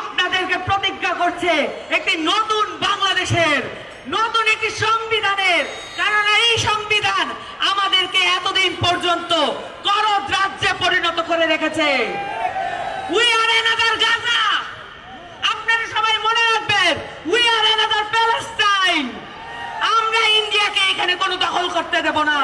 আপনাদেরকে প্রতিজ্ঞা করছে একটি নতুন বাংলাদেশের, নতুন একটি সংবিধানের। কারণ এই সংবিধান আমাদেরকে এতদিন পর্যন্ত করদ রাজ্যে পরিণত করে রেখেছে। উই আর এনাদার গাজা আপনারা সবাই মনে রাখবেন উই আর এনাদার প্যালেস্টাইন আমরা ইন্ডিয়াকে এখানে কোনো দখল করতে দেব না।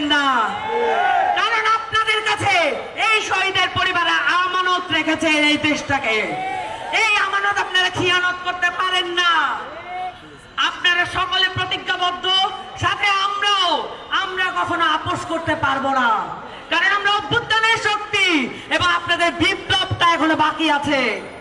মেনে না। কারণ আপনাদের কাছে এই শহীদের পরিবারে আমানত রেখেছে এই দেশটাকে। এই আমানত আপনারা খিয়ানত করতে পারেন না। আপনারা সকলে প্রতিজ্ঞাবদ্ধ, সাথে আমরাও, আমরা কখনো আপোষ করতে পারব না। কারণ আমরা অভ্যুত্থানের শক্তি, এবং আপনাদের বিপ্লবটা এখনও বাকি আছে।